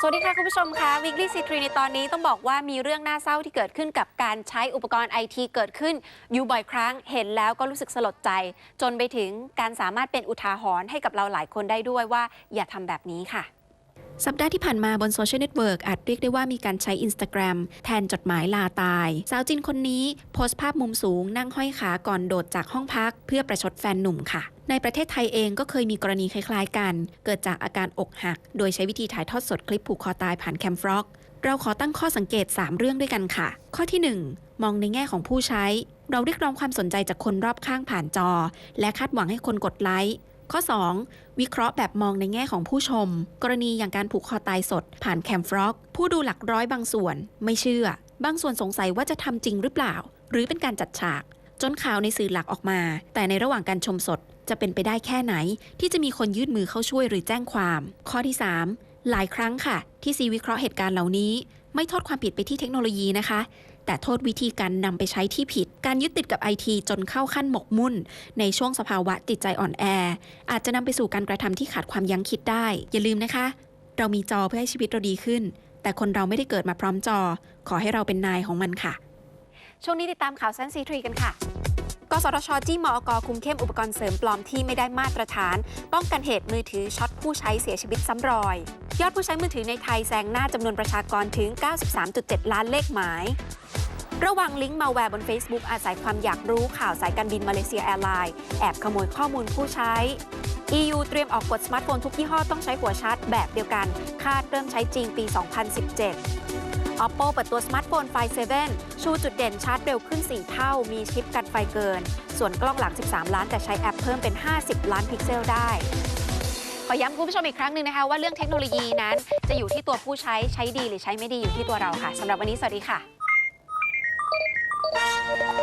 สวัสดีค่ะ คุณผู้ชมคะ Weekly c ีในตอนนี้ต้องบอกว่ามีเรื่องน่าเศร้าที่เกิดขึ้นกับการใช้อุปกรณ์ไอทีเกิดขึ้น อยู่บ่อยครั้งเห็นแล้วก็รู้สึกสลดใจ จนไปถึงการสามารถเป็นอุทาหรณ์ให้กับเราหลายคนได้ด้วยว่าอย่าทำแบบนี้ค่ะ สัปดาห์ที่ผ่านมาบนโซเชียลเน็ตเวิร์กอาจเรียกได้ว่ามีการใช้ Instagram แทนจดหมายลาตาย สาวจินคนนี้โพสต์ภาพมุมสูงนั่งห้อยขาก่อนโดดจากห้องพัก เพื่อประชดแฟนหนุ่มค่ะ ในประเทศไทยเองก็เคยมีกรณีคล้ายๆกัน เกิดจากอาการอกหัก โดยใช้วิธีถ่ายทอดสดคลิปผูกคอตายผ่านแคมฟรอกเราขอตั้งข้อสังเกต 3 เรื่องด้วยกันค่ะ ข้อที่ 1 มองในแง่ของผู้ใช้ เราเรียกร้องความสนใจจากคนรอบข้างผ่านจอ และคาดหวังให้คนกดไลค์ ข้อ 2 วิเคราะห์แบบมองในแง่ของผู้ชม กรณีอย่างการผูกคอตายสด ผ่านแคมฟรอกผู้ดูหลักร้อยบางส่วน ไม่เชื่อ บางส่วนสงสัยว่าจะทำจริงหรือเปล่า หรือเป็นการจัดฉาก จนข่าวในสื่อหลักออกมา แต่ในระหว่างการชมสดจะเป็นไปได้แค่ไหน ที่จะมีคนยื่นมือเข้าช่วยหรือแจ้งความ ข้อที่ 3 หลายครั้งค่ะ ที่ซีวิเคราะห์เหตุการณ์เหล่านี้ ไม่โทษความผิดไปที่เทคโนโลยีนะคะ แต่โทษวิธีการนำไปใช้ที่ผิด การยึดติดกับไอทีจนเข้าขั้นหมกมุ่น ในช่วงสภาวะจิตใจอ่อนแอ อาจจะนำไปสู่การกระทำที่ขาดความยั้งคิดได้ อย่าลืมนะคะ เรามีจอเพื่อให้ชีวิตเราดีขึ้น แต่คนเราไม่ได้เกิดมาพร้อมจอ ขอให้เราเป็นนายของมันค่ะ ช่วงนี้ติดตามข่าวแซนซีทรีกันค่ะ กสทชจี้มอกคุมเข้มอุปกรณ์เสริมปลอมที่ไม่ได้มาตรฐาน ป้องกันเหตุมือถือช็อตผู้ใช้เสียชีวิตซ้ำรอย ยอดผู้ใช้มือถือในไทยแซงหน้าจำนวนประชากรถึง 93.7 ล้านเลขหมาย ระวังลิงก์มาแวร์บน Facebook อาศัยความอยากรู้ข่าวสายการบินมาเลเซียแอร์ไลน์แอบขโมยข้อมูลผู้ใช้ EU เตรียมออกกฎสมาร์ทโฟนทุกยี่ห้อต้องใช้หัวชาร์จแบบเดียวกัน คาดเริ่มใช้จริงปี 2017 Oppo เปิดตัวสมาร์ทโฟนไฟ7ชูจุดเด่นชาร์จเร็วขึ้น 4 เท่า มีชิปกันไฟเกิน ส่วนกล้องหลัง 13 ล้าน แต่ใช้แอปเพิ่มเป็น 50 ล้านพิกเซลได้ ขอย้ำคุณผู้ชมอีกครั้งหนึ่งนะคะ ว่าเรื่องเทคโนโลยีนั้น จะอยู่ที่ตัวผู้ใช้ใช้ดีหรือใช้ไม่ดีอยู่ที่ตัวเราค่ะสำหรับวันนี้สวัสดีค่ะ